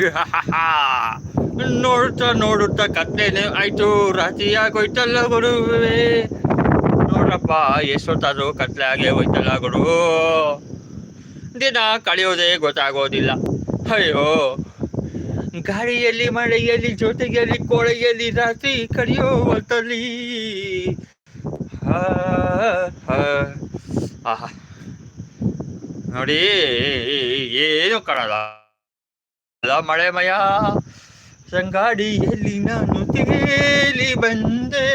ನೋಡುತ್ತಾ ನೋಡುತ್ತಾ ಕತ್ತೇನೆ ಆಯ್ತು, ರಾತ್ರಿ ಆಗೋಯ್ತಲ್ಲ ಗುರುವೇ. ನೋಡ್ರಪ್ಪ ಎಷ್ಟೊತ್ತಾದ್ರು ಕತ್ಲೆ ಆಗೇ ಹೋಯ್ತಲ್ಲ ಗುರು. ದಿನ ಕಳೆಯೋದೇ ಗೊತ್ತಾಗೋದಿಲ್ಲ. ಅಯ್ಯೋ, ಗಾಳಿಯಲ್ಲಿ, ಮಳೆಯಲ್ಲಿ, ಜೊತೆಯಲ್ಲಿ ಕೊಳೆಯಲ್ಲಿ ರಾತ್ರಿ ಕಳೆಯೋ ಹೊತ್ತಲ್ಲಿ ನೋಡಿ, ಏನು ಕಾಣಲ್ಲ. ಅಲ್ಲ ಮಳೆಮಯ ಸಂಗಾಡಿಯಲ್ಲಿ ನಾನು ತೇಲಿ ಬಂದೆ.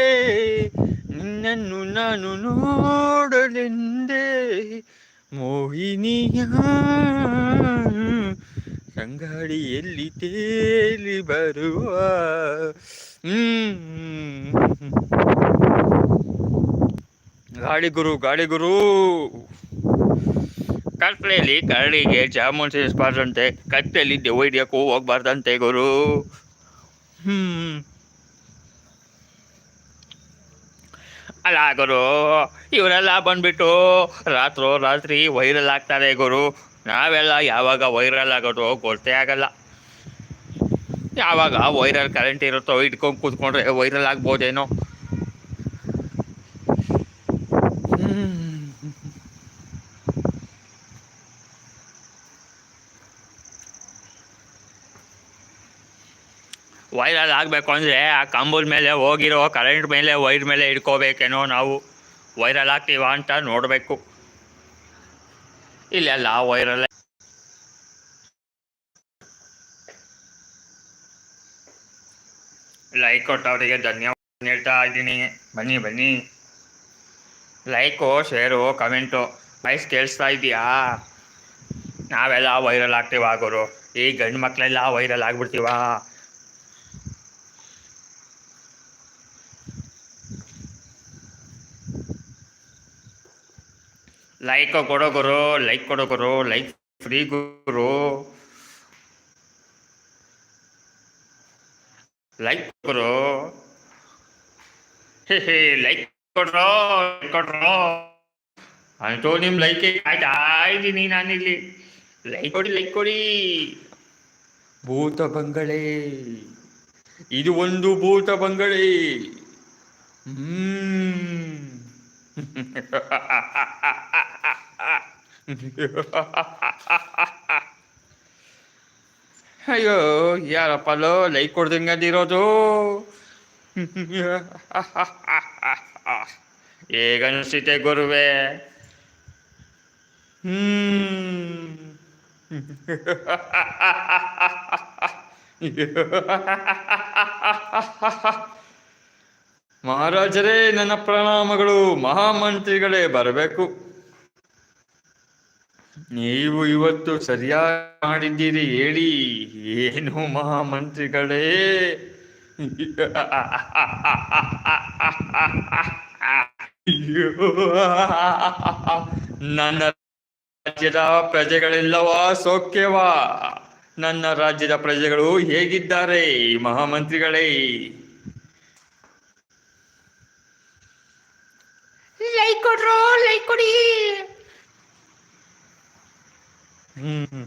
ನಿನ್ನನ್ನು ನಾನು ನೋಡಲೆಂದೆ. ಮೋಹಿನಿಯ ಸಂಗಾಡಿಯಲ್ಲಿ ತೇಲಿ ಬರುವ. ಗಾಳಿಗುರು ಗಾಳಿ ಕತ್ಲೆಯಲ್ಲಿ ಕರಡಿಗೆ ಜಾಮೂನ್ ಸೇರಿಸಬಾರ್ದಂತೆ ಕತ್ತೆಯಲ್ಲಿ ದೆವ್ವ ಹಿಡಿಯಕ್ಕೂ ಹೋಗ್ಬಾರ್ದಂತೆ ಗುರು. ಹ್ಮ್. ಅಲ್ಲ ಗುರು, ಇವರೆಲ್ಲ ಬಂದ್ಬಿಟ್ಟು ರಾತ್ರೋ ರಾತ್ರಿ ವೈರಲ್ ಆಗ್ತಾರೆ ಗುರು. ನಾವೆಲ್ಲ ಯಾವಾಗ ವೈರಲ್ ಆಗೋದು ಗೊತ್ತೇ ಆಗಲ್ಲ. ಯಾವಾಗ ವೈರಲ್ ಕರೆಂಟ್ ಇರುತ್ತೋ ಇಟ್ಕೊಂಡು ಕೂತ್ಕೊಂಡ್ರೆ ವೈರಲ್ ಆಗ್ಬೋದೇನೋ. ವೈರಲ್ ಆಗಬೇಕು ಅಂದರೆ ಆ ಕಂಬದ ಮೇಲೆ ಹೋಗಿರೋ ಕರೆಂಟ್ ಮೇಲೆ ವೈರ್ ಮೇಲೆ ಇಟ್ಕೋಬೇಕೇನೋ ನಾವು. ವೈರಲ್ ಹಾಕ್ತೀವ ಅಂತ ನೋಡಬೇಕು. ಇಲ್ಲೆಲ್ಲ ವೈರಲ್ ಲೈಕ್ ಕೊಟ್ಟವರಿಗೆ ಧನ್ಯವಾದ ಹೇಳ್ತಾ ಇದ್ದೀನಿ. ಬನ್ನಿ ಬನ್ನಿ. ಲೈಕು ಶೇರು ಕಮೆಂಟು ವಯಸ್ಸು ಕೇಳಿಸ್ತಾ ಇದೆಯಾ ನಾವೆಲ್ಲ ವೈರಲ್ ಆಗ್ತೀವ ಆಗೋರು ಈ ಗಂಡು ಮಕ್ಕಳೆಲ್ಲ ವೈರಲ್ ಆಗ್ಬಿಡ್ತೀವ? ಲೈಕ್ ಕೊಡೋ ಗುರು ಲೈಕ್ ಕೊಡೋ ಗುರು ಲೈಕ್ ಫ್ರೀ ಗುರು ಲೈಕ್ ಗುರು ಹೇ ಹೇ ಲೈಕ್ ಕೊಡ್ರೋ ಕೊಡ್ರೋ ಅಂತೂ ನಿಮ್ಮ ಲೈಕ್ ಆಯ್ತಾ ಇದ್ದೀನಿ ನಾನಿಲ್ಲಿ ಲೈಕ್ ಕೊಡಿ ಲೈಕ್ ಕೊಡಿ ಭೂತ ಬಂಗಳೆ ಇದು ಒಂದು ಭೂತ ಬಂಗಳೆ ಹ್ಮ್ ಅಯ್ಯೋ ಯಾರಪ್ಪ ಅಲ್ಲೋ ಲೈಕ್ ಕೊಡ್ದಂಗೆ ಅದಿರೋದು ಹೇಗನ್ನಿಸ್ತಿದೆ ಗುರುವೆ? ಮಹಾರಾಜರೇ ನನ್ನ ಪ್ರಣಾಮಗಳು. ಮಹಾಮಂತ್ರಿಗಳೇ ಬರಬೇಕು. ನೀವು ಇವತ್ತು ಸರಿಯಾಗಿ ಮಾಡಿದ್ದೀರಿ, ಹೇಳಿ. ಏನು ಮಹಾಮಂತ್ರಿಗಳೇ? ನನ್ನ ರಾಜ್ಯದ ಪ್ರಜೆಗಳೆಲ್ಲವಾ, ಸೌಖ್ಯವಾ. ನನ್ನ ರಾಜ್ಯದ ಪ್ರಜೆಗಳು ಹೇಗಿದ್ದಾರೆ, ಮಹಾಮಂತ್ರಿಗಳೇ? ಲೈಕ್ ಕೊಡ್ರೋ, ಲೈಕ್ ಕೊಡಿ. ಹ್ಮ್